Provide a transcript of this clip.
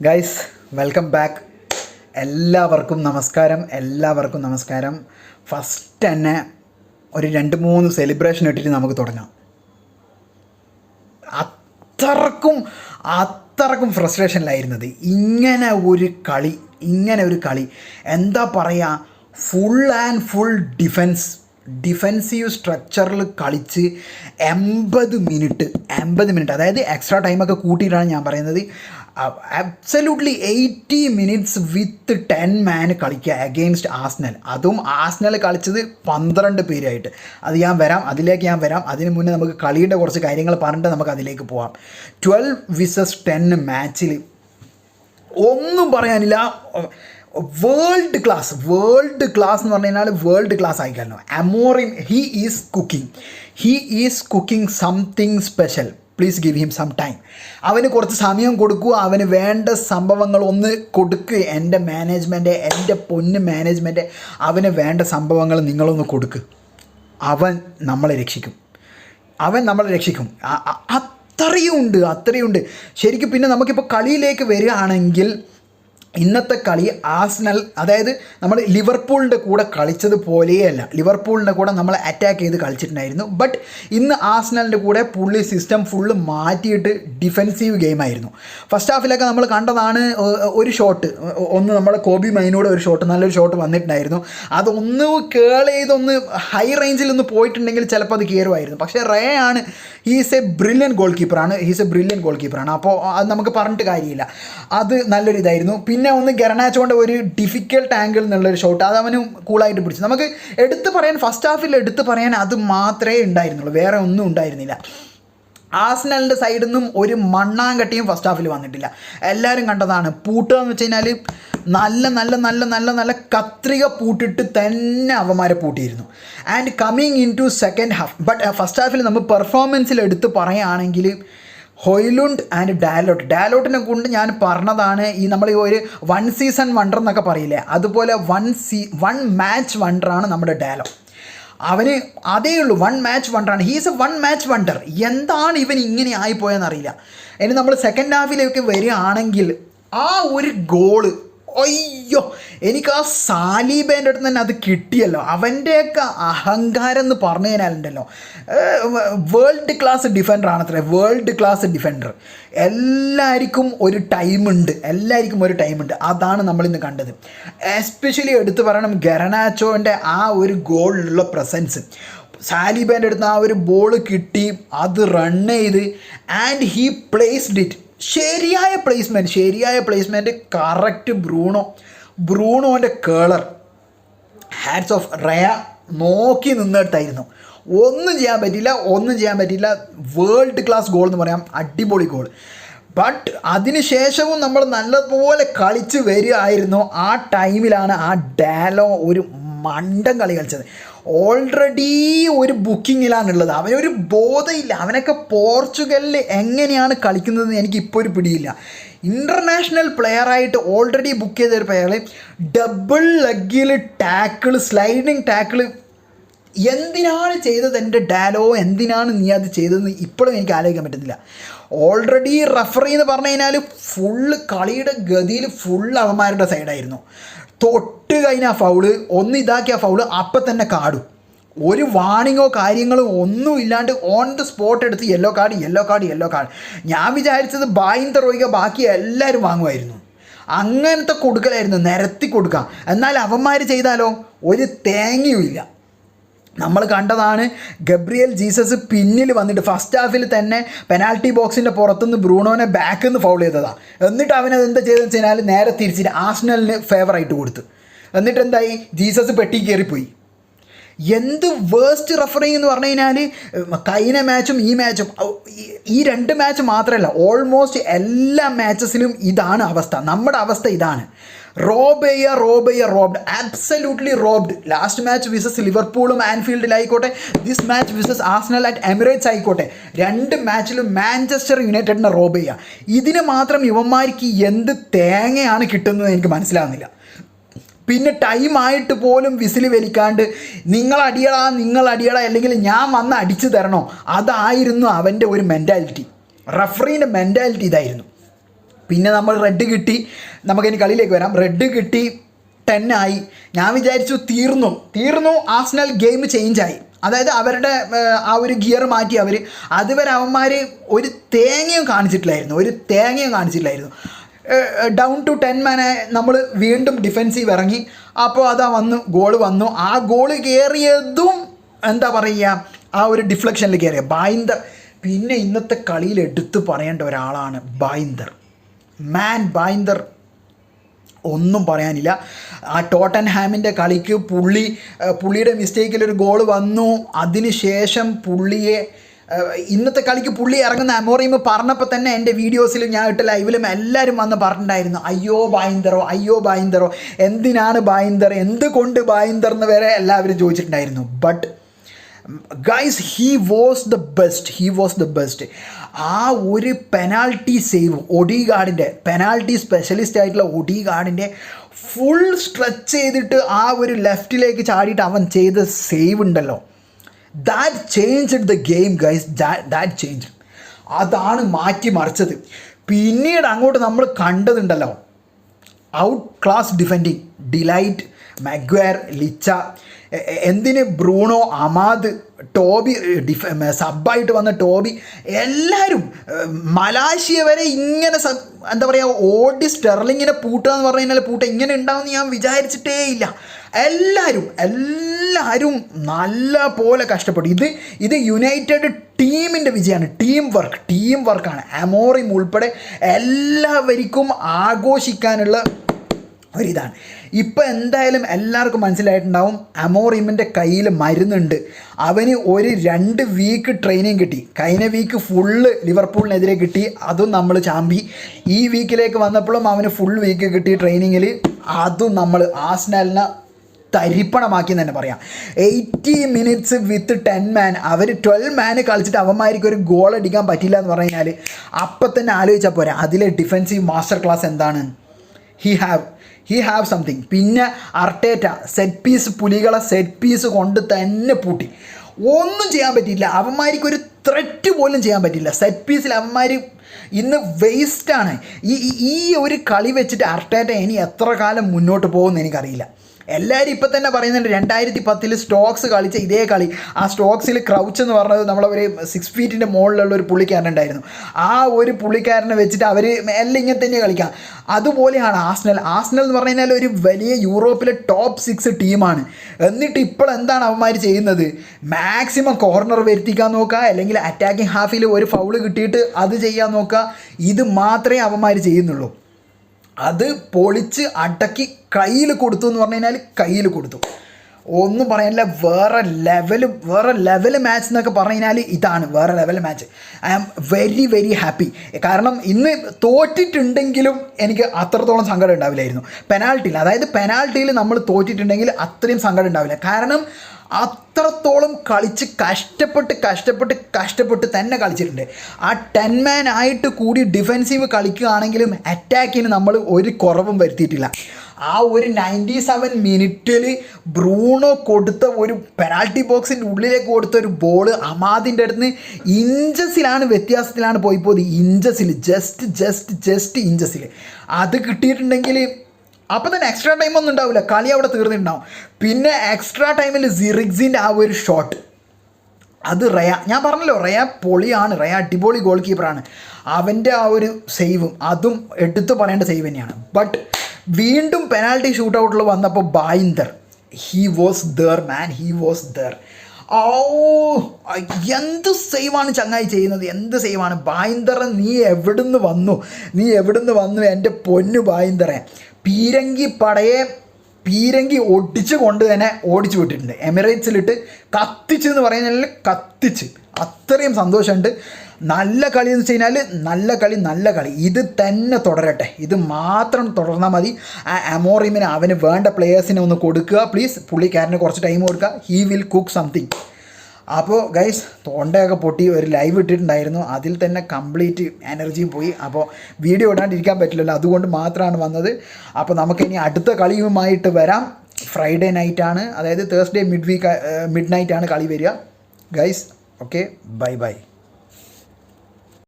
Guys welcome back എല്ലാവർക്കും നമസ്കാരം എല്ലാവർക്കും നമസ്കാരം. ഫസ്റ്റ് തന്നെ ഒരു രണ്ട് മൂന്ന് സെലിബ്രേഷൻ ഇട്ടിട്ട് നമുക്ക് തുടങ്ങാം. അത്രക്കും അത്രക്കും ഫ്രസ്ട്രേഷനിലായിരുന്നത് ഇങ്ങനെ ഒരു കളി ഇങ്ങനെ ഒരു കളി. എന്താ പറയുക full and full defence defensive സ്ട്രക്ചറിൽ കളിച്ച് എൺപത് മിനിറ്റ് എൺപത് മിനിറ്റ് അതായത് എക്സ്ട്രാ ടൈമൊക്കെ കൂട്ടിയിട്ടാണ് ഞാൻ പറയുന്നത്. Absolutely eighty minutes with ten man കളിക്കുക അഗെയിൻസ്റ്റ് ആസ്നൽ അതും ആസ്നൽ കളിച്ചത് പന്ത്രണ്ട് പേരായിട്ട്. അത് ഞാൻ വരാം അതിലേക്ക് ഞാൻ വരാം. അതിന് മുന്നേ നമുക്ക് കളിയുടെ കുറച്ച് കാര്യങ്ങൾ പറഞ്ഞിട്ട് നമുക്ക് അതിലേക്ക് പോവാം. ട്വൽവ് വിസസ് ടെൻ മാച്ചിൽ ഒന്നും പറയാനില്ല. വേൾഡ് ക്ലാസ് വേൾഡ് ക്ലാസ് എന്ന് പറഞ്ഞു കഴിഞ്ഞാൽ world class ആയിക്കാലോ Amorim he is cooking he is cooking something special please give him some time അവന് കുറച്ച് സമയം കൊടുക്കുക അവന് വേണ്ട സംഭവങ്ങൾ ഒന്ന് കൊടുക്കുക എന്റെ മാനേജ്മെന്റ് എന്റെ പൊന്ന് മാനേജ്മെന്റ് അവന് വേണ്ട സംഭവങ്ങൾ നിങ്ങളൊന്ന് കൊടുക്കുക അവൻ നമ്മളെ രക്ഷിക്കും. അവൻ നമ്മളെ രക്ഷിക്കും. അ- അ- അത്രയും ഉണ്ട് അത്രയും ഉണ്ട് ശരിക്കും പിന്നെ നമുക്കിപ്പോൾ കളിയിലേക്ക് വരികയാണെങ്കിൽ ഇന്നത്തെ കളി ആസ്നൽ അതായത് നമ്മൾ ലിവർപൂളിന്റെ കൂടെ കളിച്ചത് പോലെയല്ല. ലിവർപൂളിന്റെ കൂടെ നമ്മൾ അറ്റാക്ക് ചെയ്ത് കളിച്ചിട്ടുണ്ടായിരുന്നു. ബട്ട് ഇന്ന് ആസ്നലിന്റെ കൂടെ പുള്ളി സിസ്റ്റം ഫുള്ള് മാറ്റിയിട്ട് ഡിഫെൻസീവ് ഗെയിമായിരുന്നു ഫസ്റ്റ് ഹാഫിലൊക്കെ നമ്മൾ കണ്ടതാണ് ഒരു ഷോട്ട് ഒന്ന് നമ്മുടെ കോബി മൈനോട് ഒരു ഷോട്ട് നല്ലൊരു ഷോട്ട് വന്നിട്ടുണ്ടായിരുന്നു. അതൊന്ന് കേൾ ചെയ്തൊന്ന് ഹൈ റേഞ്ചിൽ ഒന്ന് പോയിട്ടുണ്ടെങ്കിൽ ചിലപ്പോൾ അത് കയറുമായിരുന്നു പക്ഷേ റേ ആണ് ഹീസ് എ ബ്രില്യൻ ഗോൾ കീപ്പറാണ് ഹീസ് എ ബ്രില്യൻ ഗോൾ കീപ്പറാണ് അപ്പോൾ അത് നമുക്ക് പറഞ്ഞിട്ട് കാര്യമില്ല. അത് നല്ലൊരു ഇതായിരുന്നു പിന്നെ ഒന്ന് ഗരണാച്ചോന്റെ ഒരു ഡിഫിക്കൽട്ട് ആംഗിൾ എന്നുള്ളൊരു ഷോട്ട് അത് അവനും കൂളായിട്ട് പിടിച്ചു. നമുക്ക് എടുത്തു പറയാൻ ഫസ്റ്റ് ഹാഫിൽ എടുത്തു പറയാൻ അത് മാത്രമേ ഉണ്ടായിരുന്നുള്ളൂ. വേറെ ഒന്നും ഉണ്ടായിരുന്നില്ല. ആസ്നലിന്റെ സൈഡിൽ നിന്നും ഒരു മണ്ണാങ്കട്ടിയും ഫസ്റ്റ് ഹാഫിൽ വന്നിട്ടില്ല. എല്ലാവരും കണ്ടതാണ്. പൂട്ടുക എന്ന് വെച്ച് കഴിഞ്ഞാൽ നല്ല നല്ല നല്ല നല്ല നല്ല കത്രിക പൂട്ടിട്ട് തന്നെ അവന്മാരെ പൂട്ടിയിരുന്നു. And coming in to second half but first ഹാഫിൽ നമ്മൾ പെർഫോമൻസിൽ എടുത്ത് പറയുകയാണെങ്കിൽ ഹൊയ്ലുണ്ട് ആൻഡ് ഡാലോട്ട്. ഡാലോട്ടിനെ കൊണ്ട് ഞാൻ പറഞ്ഞതാണ് ഈ നമ്മൾ ഈ ഒരു വൺ സീസൺ വണ്ടർ എന്നൊക്കെ പറയില്ലേ? അതുപോലെ വൺ സീ വൺ മാച്ച് വണ്ടറാണ് നമ്മുടെ ഡാലോ. അവന് അതേ ഉള്ളൂ one match വണ്ടറാണ് he's a one match wonder എന്താണ് ഇവൻ ഇങ്ങനെ ആയിപ്പോയെന്നറിയില്ല ഇനി നമ്മൾ സെക്കൻഡ് ഹാഫിലേക്ക് വരികയാണെങ്കിൽ ആ ഒരു ഗോൾ അയ്യോ എനിക്ക് ആ സാലീബേന്റെ അടുത്ത് തന്നെ അത് കിട്ടിയല്ലോ. അവന്റെയൊക്കെ അഹങ്കാരം എന്ന് പറഞ്ഞു കഴിഞ്ഞാലുണ്ടല്ലോ. വേൾഡ് ക്ലാസ് ഡിഫൻഡർ ആണത്രേ. വേൾഡ് ക്ലാസ് ഡിഫൻഡർ എല്ലാവർക്കും ഒരു ടൈമുണ്ട് എല്ലാവർക്കും ഒരു ടൈമുണ്ട് അതാണ് നമ്മളിന്ന് കണ്ടത്. എസ്പെഷ്യലി എടുത്തു പറയണം ഗരണാച്ചോന്റെ ആ ഒരു ഗോളിലുള്ള പ്രസൻസ് സാലിബേന്റെ അടുത്ത് ആ ഒരു ബോൾ കിട്ടി. അത് റൺ ചെയ്ത്. ആൻഡ് ഹീ പ്ലേസ്ഡ് ഇറ്റ് ശരിയായ പ്ലേസ്മെന്റ് ശരിയായ പ്ലേസ്മെന്റ് കറക്റ്റ് ബ്രൂണോ. ബ്രൂണോന്റെ കേളർ ഹാറ്റ്സ് ഓഫ് റയ നോക്കി നിന്നിട്ടായിരുന്നു ഒന്നും ചെയ്യാൻ പറ്റില്ല ഒന്നും ചെയ്യാൻ പറ്റില്ല വേൾഡ് ക്ലാസ് ഗോൾ എന്ന് പറയാം അടിപൊളി ഗോൾ ബട്ട് അതിനുശേഷവും നമ്മൾ നല്ലപോലെ കളിച്ച് വരികയായിരുന്നു. ആ ടൈമിലാണ് ആ ഡാലോ ഒരു മണ്ടം കളി കളിച്ചത്. ഓൾറെഡി ഒരു ബുക്കിങ്ങിലാണുള്ളത് അവനൊരു ബോധമില്ല അവനൊക്കെ പോർച്ചുഗലിൽ എങ്ങനെയാണ് കളിക്കുന്നതെന്ന് എനിക്ക് ഇപ്പോൾ ഒരു പിടിയില്ല. ഇന്റർനാഷണൽ പ്ലെയറായിട്ട് ഓൾറെഡി ബുക്ക് ചെയ്ത ഒരു പ്ലെയർ ഡബിൾ ലെഗിൽ ടാക്കിൾ സ്ലൈഡിങ് ടാക്കിൾ എന്തിനാണ് ചെയ്തത് എന്റെ ഡാലോ? എന്തിനാണ് നീ അത് ചെയ്തതെന്ന് ഇപ്പോഴും എനിക്ക് ആലോചിക്കാൻ പറ്റുന്നില്ല ഓൾറെഡി റഫറി എന്ന് പറഞ്ഞു കഴിഞ്ഞാൽ ഫുള്ള് കളിയുടെ ഗതിയിൽ ഫുൾ അവന്മാരുടെ സൈഡായിരുന്നു തൊട്ട് കഴിഞ്ഞ ഫൗൾ ഒന്ന് ഇതാക്കിയ ഫൗൾ അപ്പം തന്നെ കാടും. ഒരു വാണിങ്ങോ കാര്യങ്ങളോ ഒന്നും ഇല്ലാണ്ട് ഓൺ ദ സ്പോട്ട് എടുത്ത് yellow card yellow card yellow card ഞാൻ വിചാരിച്ചത് ബായിന്ത റോയിക ബാക്കി എല്ലാവരും വാങ്ങുമായിരുന്നു. അങ്ങനത്തെ കൊടുക്കലായിരുന്നു നിരത്തി കൊടുക്കാം എന്നാൽ അവന്മാർ ചെയ്താലോ? ഒരു തേങ്ങയുമില്ല നമ്മൾ കണ്ടതാണ് ഗബ്രിയൽ ജീസസ് പിന്നിൽ വന്നിട്ട് ഫസ്റ്റ് ഹാഫിൽ തന്നെ പെനാൽറ്റി ബോക്സിന്റെ പുറത്തുനിന്ന് ബ്രൂണോനെ ബാക്കിൽ നിന്ന് ഫൗൾ ചെയ്തതാണ് എന്നിട്ട് അവനത് എന്താ ചെയ്തെന്ന് വെച്ച് കഴിഞ്ഞാൽ നേരെ തിരിച്ചിട്ട് ആസ്നലിന് ഫേവറായിട്ട് കൊടുത്തു. എന്നിട്ട് എന്തായി? ജീസസ് പെട്ടി കയറിപ്പോയി. എന്ത് വേസ്റ്റ് റഫറിങ് എന്ന് പറഞ്ഞു കഴിഞ്ഞാൽ കഴിഞ്ഞ മാച്ചും ഈ മാച്ചും ഈ- രണ്ട് മാച്ച് മാത്രമല്ല ഓൾമോസ്റ്റ് എല്ലാ മാച്ചസിലും ഇതാണ് അവസ്ഥ. നമ്മുടെ അവസ്ഥ ഇതാണ്. റോബെയ്യ റോബെയ robbed. Absolutely robbed last match versus ലിവർപൂളും ആൻഫീൽഡിലായിക്കോട്ടെ this match versus Arsenal at Emirates ആയിക്കോട്ടെ. രണ്ട് മാച്ചിലും മാഞ്ചസ്റ്റർ യുണൈറ്റഡിനെ റോബ് ചെയ്യുക ഇതിന് മാത്രം ഇവന്മാർക്ക് എന്ത് തേങ്ങയാണ് കിട്ടുന്നത് എനിക്ക് മനസ്സിലാകുന്നില്ല പിന്നെ ടൈം ആയിട്ട് പോലും വിസിൽ വലിക്കാണ്ട് നിങ്ങൾ അടിയടാ നിങ്ങൾ അടിയടാ അല്ലെങ്കിൽ ഞാൻ വന്ന് അടിച്ചു തരണോ? അതായിരുന്നു അവന്റെ ഒരു മെന്റാലിറ്റി റഫറീന്റെ മെന്റാലിറ്റി ഇതായിരുന്നു. പിന്നെ നമ്മൾ റെഡ് കിട്ടി. നമുക്കിനി കളിയിലേക്ക് വരാം. റെഡ് കിട്ടി ടെന്നായി ഞാൻ വിചാരിച്ചു തീർന്നു. തീർന്നു ആസ്നൽ ഗെയിം ചേഞ്ചായി അതായത് അവരുടെ ആ ഒരു ഗിയർ മാറ്റി അവർ അതുവരെ അവന്മാർ ഒരു തേങ്ങയും കാണിച്ചിട്ടില്ലായിരുന്നു. ഒരു തേങ്ങയും കാണിച്ചിട്ടില്ലായിരുന്നു. ഡൗൺ ടു ടെൻ മാനെ നമ്മൾ വീണ്ടും ഡിഫെൻസീവ് ഇറങ്ങി. അപ്പോൾ അതാ വന്നു ഗോൾ വന്നു. ആ ഗോൾ കയറിയതും എന്താ പറയുക ആ ഒരു ഡിഫ്ലക്ഷനിൽ കയറിയ ബായിന്ദർ പിന്നെ ഇന്നത്തെ കളിയിൽ എടുത്തു പറയേണ്ട ഒരാളാണ് ബായിന്ദർ മാൻ ബൈന്ദർ ഒന്നും പറയാനില്ല. ആ ടോട്ടൻ ഹാമിന്റെ കളിക്ക് പുള്ളി പുള്ളിയുടെ മിസ്റ്റേക്കിൽ ഒരു ഗോൾ വന്നു. അതിനുശേഷം പുള്ളിയെ ഇന്നത്തെ കളിക്ക് പുള്ളി ഇറങ്ങുന്ന അമോറിയം പറഞ്ഞപ്പോൾ തന്നെ എന്റെ വീഡിയോസിലും ഞാൻ ഇട്ട ലൈവിലും എല്ലാവരും വന്ന് പറഞ്ഞിട്ടുണ്ടായിരുന്നു. അയ്യോ ബായന്തറോ അയ്യോ ബായന്തറോ എന്തിനാണ് ബായിന്ദർ എന്തുകൊണ്ട് ബായന്തർ എന്ന് വരെ എല്ലാവരും ചോദിച്ചിട്ടുണ്ടായിരുന്നു. But guys he was the best he was the best ആ ഒരു പെനാൾട്ടി സേവ് ഒഡിഗാർഡിന്റെ പെനാൾട്ടി സ്പെഷ്യലിസ്റ്റ് ആയിട്ടുള്ള ഒഡിഗാർഡിന്റെ ഫുൾ സ്ട്രെച്ച് ചെയ്തിട്ട് ആ ഒരു ലെഫ്റ്റിലേക്ക് ചാടിയിട്ട് അവൻ ചെയ്ത സേവ് ഉണ്ടല്ലോ. That change the game guys that change അതാണ് മാറ്റി മറിച്ചത്. പിന്നീട് അങ്ങോട്ട് നമ്മൾ കണ്ടതുണ്ടല്ലോ. Outclass defending de Ligt Maguire Licha എന്തിന് ബ്രൂണോ അമാദ് ടോബി ഡിഫ സബായിട്ട് വന്ന ടോബി എല്ലാവരും മലാശിയ വരെ ഇങ്ങനെ സബ് എന്താ പറയുക ഓടി സ്റ്റെർലിങ്ങിനെ പൂട്ടുക എന്ന് പറഞ്ഞു കഴിഞ്ഞാൽ പൂട്ട ഇങ്ങനെ ഉണ്ടാവുമെന്ന് ഞാൻ വിചാരിച്ചിട്ടേ ഇല്ല. എല്ലാവരും എല്ലാവരും നല്ല പോലെ കഷ്ടപ്പെട്ടു. ഇത് ഇത് യുണൈറ്റഡ് ടീമിന്റെ വിജയമാണ്. ടീം വർക്ക് ടീം വർക്കാണ്. അമോറിം ഉൾപ്പെടെ എല്ലാവർക്കും ആഘോഷിക്കാനുള്ള ഒരിതാണ്. ഇപ്പം എന്തായാലും എല്ലാവർക്കും മനസ്സിലായിട്ടുണ്ടാവും അമോറിമിന്റെ കയ്യിൽ മരുന്നുണ്ട്. അവന് ഒരു രണ്ട് വീക്ക് ട്രെയിനിങ് കിട്ടി. കഴിഞ്ഞ വീക്ക് ഫുള്ള് ലിവർപൂളിനെതിരെ കിട്ടി. അതും നമ്മൾ ചാമ്പി. ഈ വീക്കിലേക്ക് വന്നപ്പോഴും അവന് ഫുൾ വീക്ക് കിട്ടി ട്രെയിനിങ്ങിൽ അതും നമ്മൾ ആസ്നാലിനെ തരിപ്പണമാക്കി തന്നെ പറയാം. Eighty minutes with ten man our twelve man കളിച്ചിട്ട് അവന്മാർക്ക് ഒരു ഗോൾ അടിക്കാൻ പറ്റില്ല എന്ന് പറഞ്ഞു കഴിഞ്ഞാൽ അപ്പം തന്നെ ആലോചിച്ചാൽ പോരാ. അതിലെ ഡിഫൻസീവ് മാസ്റ്റർ ക്ലാസ് എന്താണ്? He have he have something പിന്നെ അർട്ടേറ്റ സെറ്റ് പീസ് പുലികളെ സെറ്റ് പീസ് കൊണ്ട് തന്നെ പൂട്ടി. ഒന്നും ചെയ്യാൻ പറ്റിയില്ല. അവന്മാർക്ക് ഒരു ത്രെറ്റ് പോലും ചെയ്യാൻ പറ്റില്ല സെറ്റ് പീസിൽ അവന്മാർ ഇന്ന് വേസ്റ്റാണ് ഈ ഈ- ഒരു കളി വെച്ചിട്ട് അർട്ടേറ്റ ഇനി എത്ര കാലം മുന്നോട്ട് പോകുമെന്ന് എനിക്കറിയില്ല. എല്ലാവരും ഇപ്പം തന്നെ പറയുന്നുണ്ട് രണ്ടായിരത്തി പത്തിൽ സ്റ്റോക്സ് കളിച്ച ഇതേ കളി. ആ സ്റ്റോക്സിൽ ക്രൗച്ച് എന്ന് പറഞ്ഞത് നമ്മളെ ഒരു സിക്സ് ഫീറ്റിന്റെ മുകളിലുള്ള ഒരു പുള്ളിക്കാരൻ ഉണ്ടായിരുന്നു. ആ ഒരു പുള്ളിക്കാരനെ വെച്ചിട്ട് അവർ എല്ലാം ഇങ്ങനെ തന്നെ കളിക്കാം. അതുപോലെയാണ് ആസ്നൽ. ആസ്നൽ എന്ന് പറഞ്ഞു കഴിഞ്ഞാൽ ഒരു വലിയ യൂറോപ്പിലെ ടോപ്പ് സിക്സ് ടീമാണ് എന്നിട്ട് ഇപ്പോൾ എന്താണ് അവന്മാർ ചെയ്യുന്നത്? മാക്സിമം കോർണർ വരുത്തിക്കാൻ നോക്കുക അല്ലെങ്കിൽ അറ്റാക്കിംഗ് ഹാഫിൽ ഒരു ഫൗൾ കിട്ടിയിട്ട് അത് ചെയ്യാൻ നോക്കുക. ഇത് മാത്രമേ അവന്മാർ ചെയ്യുന്നുള്ളൂ. അത് പൊളിച്ച് അടക്കി കയ്യിൽ കൊടുത്തു എന്ന് പറഞ്ഞു കഴിഞ്ഞാൽ കയ്യിൽ കൊടുത്തു. ഒന്നും പറയാനില്ല വേറെ ലെവൽ വേറെ ലെവൽ മാച്ച് എന്നൊക്കെ പറഞ്ഞു കഴിഞ്ഞാൽ ഇതാണ് വേറെ level match I am very very happy കാരണം ഇന്ന് തോറ്റിട്ടുണ്ടെങ്കിലും എനിക്ക് അത്രത്തോളം സങ്കടം ഉണ്ടാവില്ലായിരുന്നു. പെനാൾട്ടിയിൽ അതായത് പെനാൾട്ടിയിൽ നമ്മൾ തോറ്റിട്ടുണ്ടെങ്കിൽ അത്രയും സങ്കടം ഉണ്ടാവില്ല. കാരണം അത്രത്തോളം കളിച്ച് കഷ്ടപ്പെട്ട് കഷ്ടപ്പെട്ട് കഷ്ടപ്പെട്ട് തന്നെ കളിച്ചിട്ടുണ്ട്. ആ ടെൻ മാൻ ആയിട്ട് കൂടി ഡിഫെൻസീവ് കളിക്കുകയാണെങ്കിലും അറ്റാക്കിന് നമ്മൾ ഒരു കുറവും വരുത്തിയിട്ടില്ല. ആ ഒരു നയന്റി സെവൻ മിനിറ്റിൽ ബ്രൂണോ കൊടുത്ത ഒരു പെനാൾട്ടി ബോക്സിന്റെ ഉള്ളിലേക്ക് കൊടുത്ത ഒരു ബോൾ അമാദിന്റെ അടുത്ത് ഇഞ്ചസിലാണ് വ്യത്യാസത്തിലാണ് പോയി പോയത്. ഇഞ്ചസിൽ ജസ്റ്റ് ജസ്റ്റ് ജസ്റ്റ് ഇഞ്ചസിൽ അത് കിട്ടിയിട്ടുണ്ടെങ്കിൽ അപ്പോൾ തന്നെ എക്സ്ട്രാ ടൈം ഒന്നും ഉണ്ടാവില്ല. കളി അവിടെ തീർന്നിട്ടുണ്ടാവും. പിന്നെ എക്സ്ട്രാ ടൈമിൽ സിറിക്സിന്റെ ആ ഒരു ഷോട്ട് അത് റയ. ഞാൻ പറഞ്ഞല്ലോ റയ പൊളിയാണ്. റയ അടിപൊളി ഗോൾ കീപ്പറാണ് അവന്റെ ആ ഒരു സേവും അതും എടുത്തു പറയേണ്ട സേവ് തന്നെയാണ്. ബട്ട് വീണ്ടും പെനാൽറ്റി ഷൂട്ട് ഔട്ടിൽ വന്നപ്പോൾ Bayindir he was there man he was there ഓ എന്ത് സേവാണ് ചങ്ങായി ചെയ്യുന്നത്? എന്ത് സേവാണ് ബായിന്ദർ നീ എവിടുന്ന് വന്നു? നീ എവിടുന്ന് വന്നു? എന്റെ പൊന്നു ബായിന്ദറെ പീരങ്കി പടയെ പീരങ്കി ഒടിച്ച് കൊണ്ട് തന്നെ ഓടിച്ചു വിട്ടിട്ടുണ്ട്. എമിറേറ്റ്സിലിട്ട് കത്തിച്ച് എന്ന് പറയുന്നതിൽ കത്തിച്ച്. അത്രയും സന്തോഷമുണ്ട്. നല്ല കളി എന്ന് വെച്ച് കഴിഞ്ഞാൽ നല്ല കളി നല്ല കളി. ഇത് തന്നെ തുടരട്ടെ. ഇത് മാത്രം തുടർന്നാൽ മതി. ആ അമോറിമിന് അവന് വേണ്ട പ്ലെയേഴ്സിനെ ഒന്ന് കൊടുക്കുക. പ്ലീസ് പുള്ളിക്കാരന് കുറച്ച് ടൈം കൊടുക്കുക. ഹീ വിൽ കുക്ക് സംതിങ് അപ്പോൾ ഗൈസ് തൊണ്ടയൊക്കെ പൊട്ടി ഒരു ലൈവ് ഇട്ടിട്ടുണ്ടായിരുന്നു. അതിൽ തന്നെ കംപ്ലീറ്റ് എനർജിയും പോയി. അപ്പോൾ വീഡിയോ ഇടാണ്ടിരിക്കാൻ പറ്റില്ലല്ലോ. അതുകൊണ്ട് മാത്രമാണ് വന്നത്. അപ്പോൾ നമുക്കിനി അടുത്ത കളിയുമായിട്ട് വരാം. ഫ്രൈഡേ നൈറ്റാണ് അതായത് തേഴ്സ്ഡേ മിഡ് വീക്ക് മിഡ് നൈറ്റാണ് കളി വരിക. Guys okay bye bye